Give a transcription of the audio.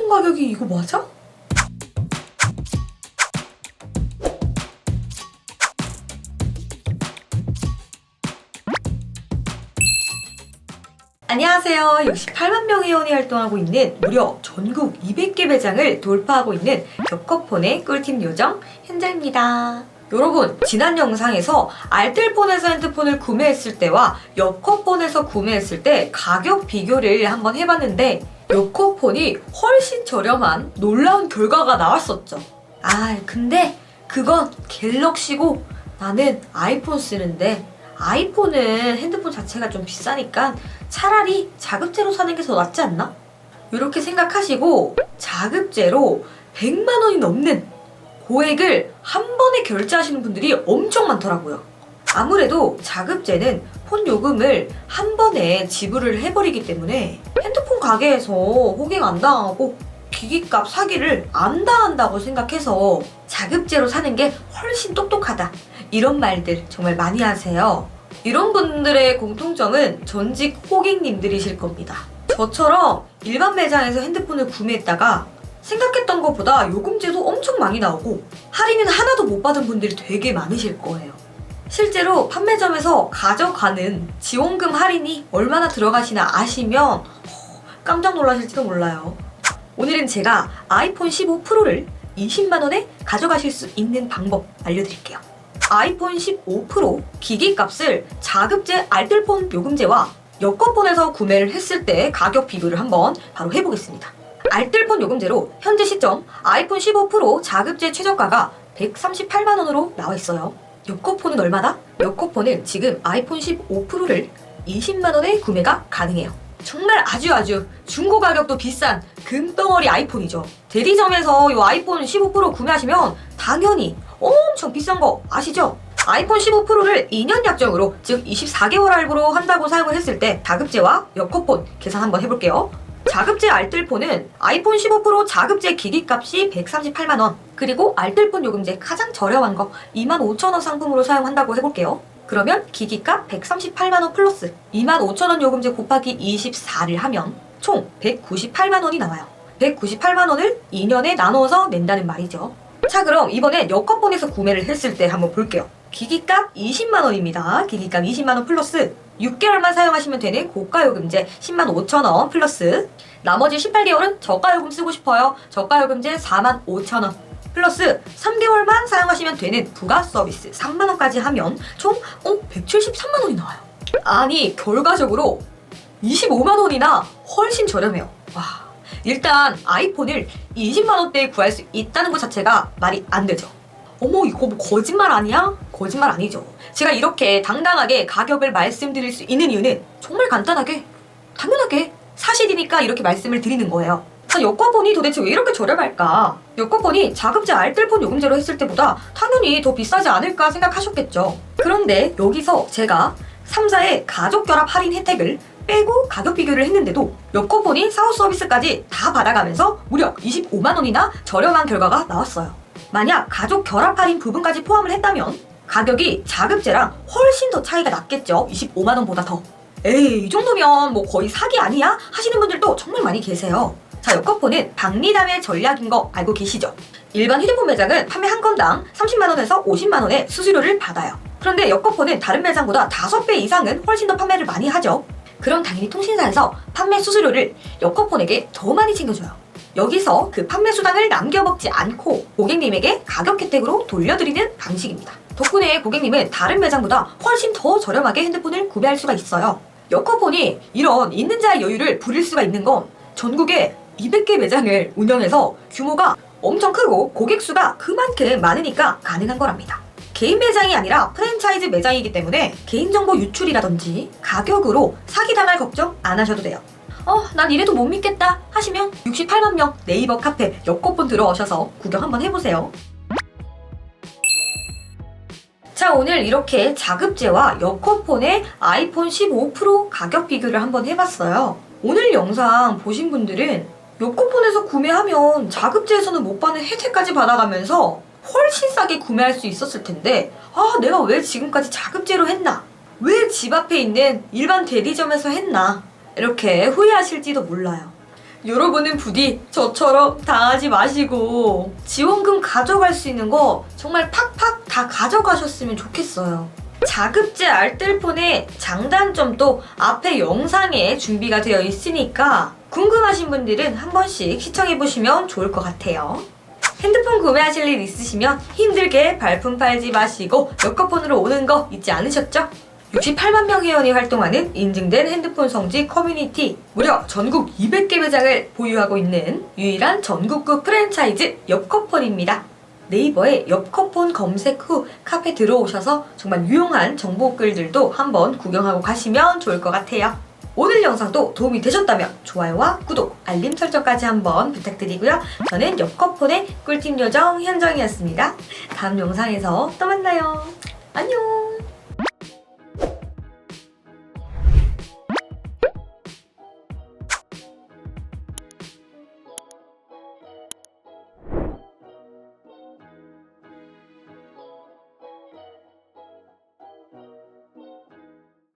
핸드폰 가격이 이거 맞아? 안녕하세요. 68만 명 회원이 활동하고 있는 무려 전국 200개 매장을 돌파하고 있는 격커폰의 꿀팁 요정 현자입니다. 여러분, 지난 영상에서 알뜰폰에서 핸드폰을 구매했을 때와 여커폰에서 구매했을 때 가격 비교를 한번 해봤는데 여커폰이 훨씬 저렴한 놀라운 결과가 나왔었죠. 아, 근데 그건 갤럭시고 나는 아이폰 쓰는데 아이폰은 핸드폰 자체가 좀 비싸니까 차라리 자급제로 사는 게 더 낫지 않나? 이렇게 생각하시고 자급제로 100만 원이 넘는 고액을 한 번에 결제하시는 분들이 엄청 많더라고요. 아무래도 자급제는 폰 요금을 한 번에 지불을 해버리기 때문에 가게에서 호갱 안 당하고 기기값 사기를 안 당한다고 생각해서 자급제로 사는 게 훨씬 똑똑하다. 이런 말들 정말 많이 하세요. 이런 분들의 공통점은 전직 호객님들이실 겁니다. 저처럼 일반 매장에서 핸드폰을 구매했다가 생각했던 것보다 요금제도 엄청 많이 나오고 할인은 하나도 못 받은 분들이 되게 많으실 거예요. 실제로 판매점에서 가져가는 지원금 할인이 얼마나 들어가시나 아시면 어, 깜짝 놀라실지도 몰라요. 오늘은 제가 아이폰 15 프로를 20만 원에 가져가실 수 있는 방법 알려드릴게요. 아이폰 15 프로 기기 값을 자급제 알뜰폰 요금제와 여권폰에서 구매를 했을 때 가격 비교를 한번 바로 해보겠습니다. 알뜰폰 요금제로 현재 시점 아이폰 15 프로 자급제 최저가가 138만 원으로 나와 있어요. 여코폰은 얼마다? 여코폰은 지금 아이폰 15 프로를 20만 원에 구매가 가능해요. 정말 아주 아주 중고 가격도 비싼 금덩어리 아이폰이죠. 대리점에서 이 아이폰 15 프로 구매하시면 당연히 엄청 비싼 거 아시죠? 아이폰 15 프로를 2년 약정으로 즉 24개월 할부로 한다고 사용을 했을 때 자급제와 여코폰 계산 한번 해볼게요. 자급제 알뜰폰은 아이폰 15 프로 자급제 기기값이 138만원 그리고 알뜰폰 요금제 가장 저렴한 거 25,000원 상품으로 사용한다고 해볼게요 그러면 기기값 138만원 플러스 25,000원 요금제 곱하기 24를 하면 총 198만원이 나와요. 198만원을 2년에 나눠서 낸다는 말이죠. 자 그럼 이번엔 여권폰에서 구매를 했을 때 한번 볼게요. 기기값 20만원입니다. 기기값 20만원 플러스 6개월만 사용하시면 되는 고가요금제 10만 5천 원 플러스 나머지 18개월은 저가요금 쓰고 싶어요. 저가요금제 4만 5천 원 플러스 3개월만 사용하시면 되는 부가 서비스 3만 원까지 하면 총 어, 173만 원이 나와요. 아니 결과적으로 25만 원이나 훨씬 저렴해요. 와 일단 아이폰을 20만 원대에 구할 수 있다는 것 자체가 말이 안 되죠. 어머 이거 뭐 거짓말 아니야? 거짓말 아니죠. 제가 이렇게 당당하게 가격을 말씀드릴 수 있는 이유는 정말 간단하게 당연하게 사실이니까 이렇게 말씀을 드리는 거예요. 자, 여권폰이 도대체 왜 이렇게 저렴할까? 여권폰이 자급제 알뜰폰 요금제로 했을 때보다 당연히 더 비싸지 않을까 생각하셨겠죠. 그런데 여기서 제가 3사의 가족 결합 할인 혜택을 빼고 가격 비교를 했는데도 여권폰이 사후 서비스까지 다 받아가면서 무려 25만 원이나 저렴한 결과가 나왔어요. 만약 가족 결합 할인 부분까지 포함을 했다면 가격이 자급제랑 훨씬 더 차이가 났겠죠. 25만 원보다 더. 에이, 이 정도면 뭐 거의 사기 아니야? 하시는 분들도 정말 많이 계세요. 자, 여커폰은 박리담의 전략인 거 알고 계시죠? 일반 휴대폰 매장은 판매 한 건당 30만 원에서 50만 원의 수수료를 받아요. 그런데 여커폰은 다른 매장보다 5배 이상은 훨씬 더 판매를 많이 하죠. 그럼 당연히 통신사에서 판매 수수료를 여커폰에게 더 많이 챙겨줘요. 여기서 그 판매 수당을 남겨먹지 않고 고객님에게 가격 혜택으로 돌려드리는 방식입니다. 덕분에 고객님은 다른 매장보다 훨씬 더 저렴하게 핸드폰을 구매할 수가 있어요. 여커폰이 이런 있는 자의 여유를 부릴 수가 있는 건 전국에 200개 매장을 운영해서 규모가 엄청 크고 고객 수가 그만큼 많으니까 가능한 거랍니다. 개인 매장이 아니라 프랜차이즈 매장이기 때문에 개인정보 유출이라든지 가격으로 사기당할 걱정 안 하셔도 돼요. 어, 난 이래도 못 믿겠다 하시면 68만 명 네이버 카페 여권폰 들어오셔서 구경 한번 해보세요. 자, 오늘 이렇게 자급제와 여권폰의 아이폰 15 프로 가격 비교를 한번 해봤어요. 오늘 영상 보신 분들은 여권폰에서 구매하면 자급제에서는 못 받는 혜택까지 받아가면서 훨씬 싸게 구매할 수 있었을 텐데, 아, 내가 왜 지금까지 자급제로 했나? 왜 집 앞에 있는 일반 대리점에서 했나? 이렇게 후회하실지도 몰라요. 여러분은 부디 저처럼 당하지 마시고 지원금 가져갈 수 있는 거 정말 팍팍 다 가져가셨으면 좋겠어요. 자급제 알뜰폰의 장단점도 앞에 영상에 준비가 되어 있으니까 궁금하신 분들은 한 번씩 시청해 보시면 좋을 것 같아요. 핸드폰 구매하실 일 있으시면 힘들게 발품 팔지 마시고 여커폰으로 오는 거 잊지 않으셨죠? 68만 명 회원이 활동하는 인증된 핸드폰 성지 커뮤니티 무려 전국 200개 매장을 보유하고 있는 유일한 전국구 프랜차이즈 엽커폰입니다. 네이버에 엽커폰 검색 후 카페 들어오셔서 정말 유용한 정보글들도 한번 구경하고 가시면 좋을 것 같아요. 오늘 영상도 도움이 되셨다면 좋아요와 구독, 알림 설정까지 한번 부탁드리고요. 저는 엽커폰의 꿀팁 요정 현정이었습니다. 다음 영상에서 또 만나요. 안녕!